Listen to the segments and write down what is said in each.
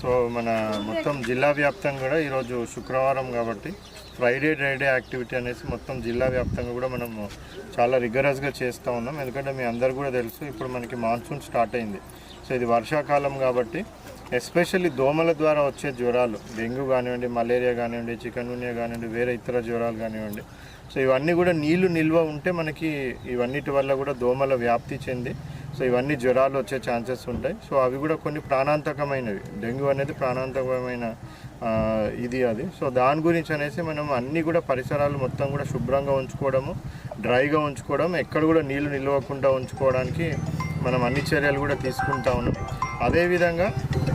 So మన మొత్తం జిల్లా వ్యాప్తంగా కూడా ఈరోజు శుక్రవారం కాబట్టి ఫ్రైడే డ్రైడే యాక్టివిటీ అనేసి మొత్తం జిల్లా వ్యాప్తంగా కూడా మనం చాలా రిగరస్గా చేస్తూ ఉన్నాం. ఎందుకంటే మీ అందరు కూడా తెలుసు ఇప్పుడు మనకి మాన్సూన్ స్టార్ట్ అయింది. సో ఇది వర్షాకాలం కాబట్టి ఎస్పెషల్లీ దోమల ద్వారా వచ్చే జ్వరాలు డెంగ్యూ కానివ్వండి మలేరియా కానివ్వండి చికన్గున్యా కానివ్వండి వేరే ఇతర జ్వరాలు కానివ్వండి. సో ఇవన్నీ కూడా నీళ్ళు నిల్వ ఉంటే మనకి ఇవన్నిటి వల్ల కూడా దోమల వ్యాప్తి చెంది సో ఇవన్నీ జ్వరాలు వచ్చే ఛాన్సెస్ ఉంటాయి. సో అవి కూడా కొన్ని ప్రాణాంతకమైనవి. డెంగ్యూ అనేది ప్రాణాంతకమైన ఇది అది. సో దాని గురించి అనేసి మనం అన్నీ కూడా పరిసరాలు మొత్తం కూడా శుభ్రంగా ఉంచుకోవడము డ్రైగా ఉంచుకోవడం ఎక్కడ కూడా నీళ్ళు నిల్వకుండా ఉంచుకోవడానికి మనం అన్ని చర్యలు కూడా తీసుకుంటా ఉన్నాం. అదేవిధంగా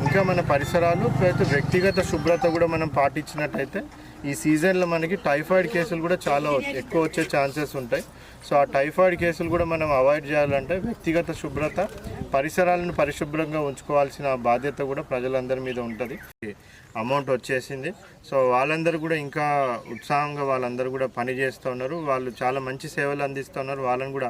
ఇంకా మన పరిసరాలు ప్రతి వ్యక్తిగత శుభ్రత కూడా మనం పాటించినట్టయితే ఈ సీజన్లో మనకి టైఫాయిడ్ కేసులు కూడా చాలా ఎక్కువ వచ్చే ఛాన్సెస్ ఉంటాయి. సో ఆ టైఫాయిడ్ కేసులు కూడా మనం అవాయిడ్ చేయాలంటే వ్యక్తిగత శుభ్రత పరిసరాలను పరిశుభ్రంగా ఉంచుకోవాల్సిన బాధ్యత కూడా ప్రజలందరి మీద ఉంటుంది. అమౌంట్ వచ్చేసింది. సో వాళ్ళందరూ కూడా ఇంకా ఉత్సాహంగా వాళ్ళందరూ కూడా పని చేస్తూ ఉన్నారు. వాళ్ళు చాలా మంచి సేవలు అందిస్తున్నారు వాళ్ళని కూడా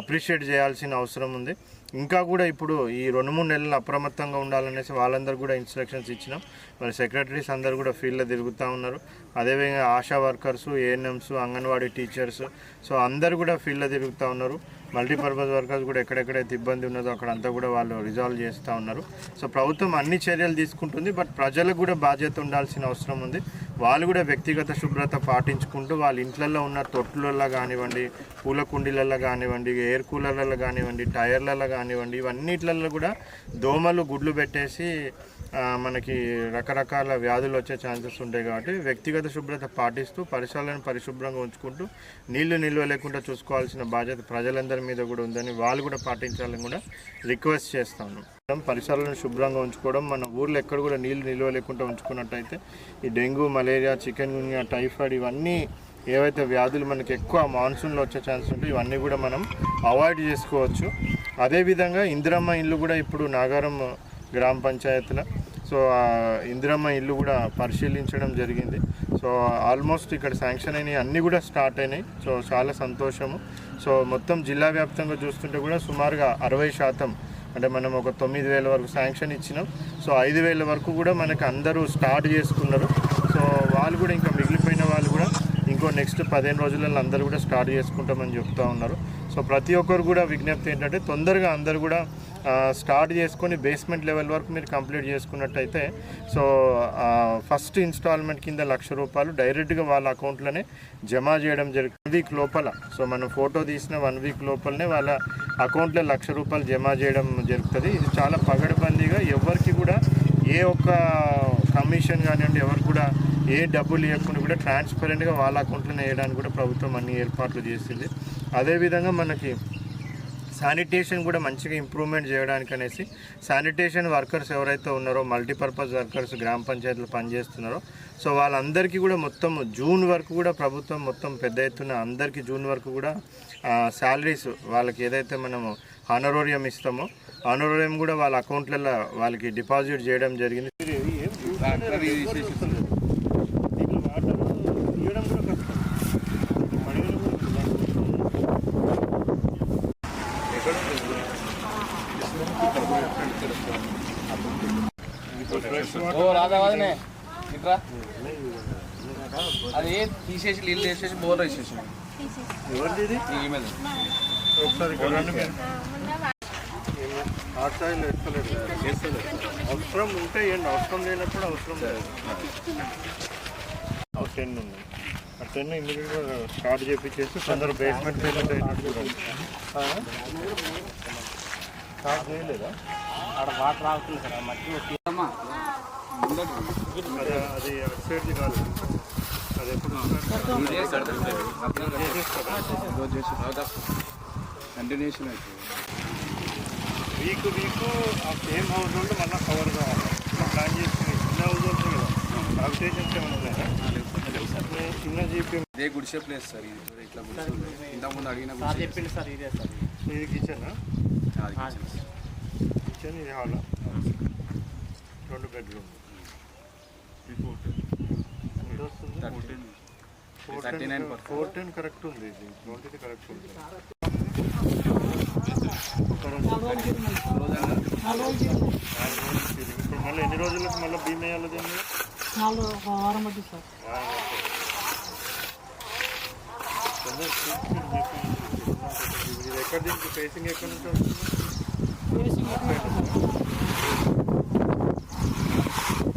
అప్రిషియేట్ చేయాల్సిన అవసరం ఉంది. ఇంకా కూడా ఇప్పుడు ఈ రెండు మూడు నెలలు అప్రమత్తంగా ఉండాలనేసి వాళ్ళందరూ కూడా ఇన్స్ట్రక్షన్స్ ఇచ్చినాం. మరి సెక్రటరీస్ అందరూ కూడా ఫీల్డ్లో తిరుగుతూ ఉన్నారు. అదేవిధంగా ASHA workers ANMs anganwadi teachers so అందరు కూడా ఫీల్డ్లో తిరుగుతూ ఉన్నారు. మల్టీపర్పస్ వర్కర్స్ కూడా ఎక్కడెక్కడైతే ఇబ్బంది ఉన్నదో అక్కడంతా కూడా వాళ్ళు రిజాల్వ్ చేస్తూ ఉన్నారు. సో ప్రభుత్వం అన్ని చర్యలు తీసుకుంటుంది బట్ ప్రజలకు కూడా బాధ్యత ఉండాల్సిన అవసరం ఉంది. వాళ్ళు కూడా వ్యక్తిగత శుభ్రత పాటించుకుంటూ వాళ్ళ ఇంట్లలో ఉన్న తొట్టులలో కానివ్వండి పూల కుండీలలో కానివ్వండి ఎయిర్ కూలర్లలో కానివ్వండి టైర్లలో కానివ్వండి ఇవన్నిట్లలో కూడా దోమలు గుడ్లు పెట్టేసి మనకి రకరకాల వ్యాధులు వచ్చే ఛాన్సెస్ ఉంటాయి కాబట్టి వ్యక్తిగత శుభ్రత పాటిస్తూ పరిసరాలను పరిశుభ్రంగా ఉంచుకుంటూ నీళ్ళు నిల్వ లేకుండా చూసుకోవాల్సిన బాధ్యత ప్రజలందరి మీద కూడా ఉందని వాళ్ళు కూడా పాటించాలని కూడా రిక్వెస్ట్ చేస్తాను. మనం పరిసరాలను శుభ్రంగా ఉంచుకోవడం మన ఊర్లో ఎక్కడ కూడా నీళ్ళు నిల్వ లేకుండా ఉంచుకున్నట్టయితే ఈ dengue malaria chikungunya typhoid ఇవన్నీ ఏవైతే వ్యాధులు మనకి ఎక్కువ మాన్సూన్లో వచ్చే ఛాన్స్ ఉంటాయి ఇవన్నీ కూడా మనం అవాయిడ్ చేసుకోవచ్చు. అదేవిధంగా ఇందిరమ్మ ఇల్లు కూడా ఇప్పుడు నాగారం గ్రామ పంచాయతీలో సో ఇందిరమ్మ ఇల్లు కూడా పరిశీలించడం జరిగింది. సో ఆల్మోస్ట్ ఇక్కడ శాంక్షన్ అయినాయి అన్నీ కూడా స్టార్ట్ అయినాయి. సో చాలా సంతోషము. సో మొత్తం జిల్లా వ్యాప్తంగా చూస్తుంటే కూడా సుమారుగా అరవై శాతం అంటే మనం ఒక తొమ్మిది వేల వరకు శాంక్షన్ ఇచ్చినాం. సో ఐదు వేల వరకు కూడా మనకి అందరూ స్టార్ట్ చేసుకున్నారు. సో వాళ్ళు కూడా ఇంకా మిగిలిపోయిన వాళ్ళు కూడా ఇంకో నెక్స్ట్ పదిహేను రోజులలో అందరూ కూడా స్టార్ట్ చేసుకుంటామని చెప్తా ఉన్నారు. సో ప్రతి ఒక్కరు కూడా విజ్ఞప్తి ఏంటంటే తొందరగా అందరూ కూడా స్టార్ట్ చేసుకొని బేస్మెంట్ లెవెల్ వరకు మీరు కంప్లీట్ చేసుకున్నట్టయితే సో ఫస్ట్ ఇన్స్టాల్మెంట్ కింద లక్ష రూపాయలు డైరెక్ట్గా వాళ్ళ అకౌంట్లోనే జమ చేయడం జరుగుతుంది వీక్ లోపల సో మనం ఫోటో తీసిన వన్ వీక్ లోపలనే వాళ్ళ అకౌంట్లో లక్ష రూపాయలు జమ చేయడం జరుగుతుంది. ఇది చాలా పగడబందీగా ఎవరికి కూడా ఏ ఒక్క కమిషన్ కానివ్వండి ఎవరు కూడా ఏ డబ్బులు ఇవ్వకుండా కూడా ట్రాన్స్పరెంట్గా వాళ్ళ అకౌంట్లోనే వేయడానికి కూడా ప్రభుత్వం అన్ని ఏర్పాట్లు చేసింది. అదేవిధంగా మనకి శానిటేషన్ కూడా మంచిగా ఇంప్రూవ్మెంట్ చేయడానికి అనేసి శానిటేషన్ వర్కర్స్ ఎవరైతే ఉన్నారో మల్టీపర్పస్ వర్కర్స్ గ్రామ పంచాయతీలు పనిచేస్తున్నారో సో వాళ్ళందరికీ కూడా మొత్తం జూన్ వరకు కూడా ప్రభుత్వం మొత్తం పెద్ద ఎత్తున అందరికీ జూన్ వరకు కూడా శాలరీస్ వాళ్ళకి ఏదైతే మనము ఆనరోరియం ఇస్తామో ఆనరోరియం కూడా వాళ్ళ అకౌంట్లలో వాళ్ళకి డిపాజిట్ చేయడం జరిగింది దీంట్లో వాటర్ తీయడం కూడా కష్టం పడవలు కూడా ఓ రాధావాదనే ఇట్రా. అది తీసేసి నీళ్ళు వేసేసి బోర్ వేసేసి. అవసరం ఉంటే ఏంటి? అవసరం లేనప్పుడు అవసరం లేదు. ఒక టెన్ ఉంది. ఆ టెన్ ఇమీడియట్గా స్టార్ట్ చేపించేసి కొందరు బేస్మెంట్ పేమెంట్ అయినట్టు? స్టార్ట్ చేయలేదా? అక్కడ వాటర్ ఆగుతుంది సార్ మట్టి అది అది అటు సైడ్ది కాదు అది ఎప్పుడు కంటిన్యూషన్ వీక్ వీక్ ఆ సేమ్ హౌస్ ఉంటే మళ్ళీ కవర్ కావాలి ప్లాన్ చేసుకుని చిన్న హౌస్ ఉంటుంది కదా కాంపిటీషన్స్ ఏమైనా చిన్న జీపీ ఇదే గుడిసే ప్లేస్ సార్. ఇది ఇట్లా. ఇంతకుముందు అడిగిన చెప్పింది సార్ ఇదే సార్ ఇది కిచెన్. కిచెన్ ఇది హాల్ రెండు బెడ్రూమ్ ఎంత వస్తుంది thirteen four thirty nine ten four ten correct ఉంది ఇది. ట్వంటీ కరెక్ట్ ఉంది. ఇప్పుడు మళ్ళీ ఎన్ని రోజులకు మళ్ళీ బీమ్ వేయాలి దీన్ని? వారం పట్టింది సార్. ఎక్కడ దీనికి ఫేసింగ్ ఎక్కడ నుంచి వస్తుంది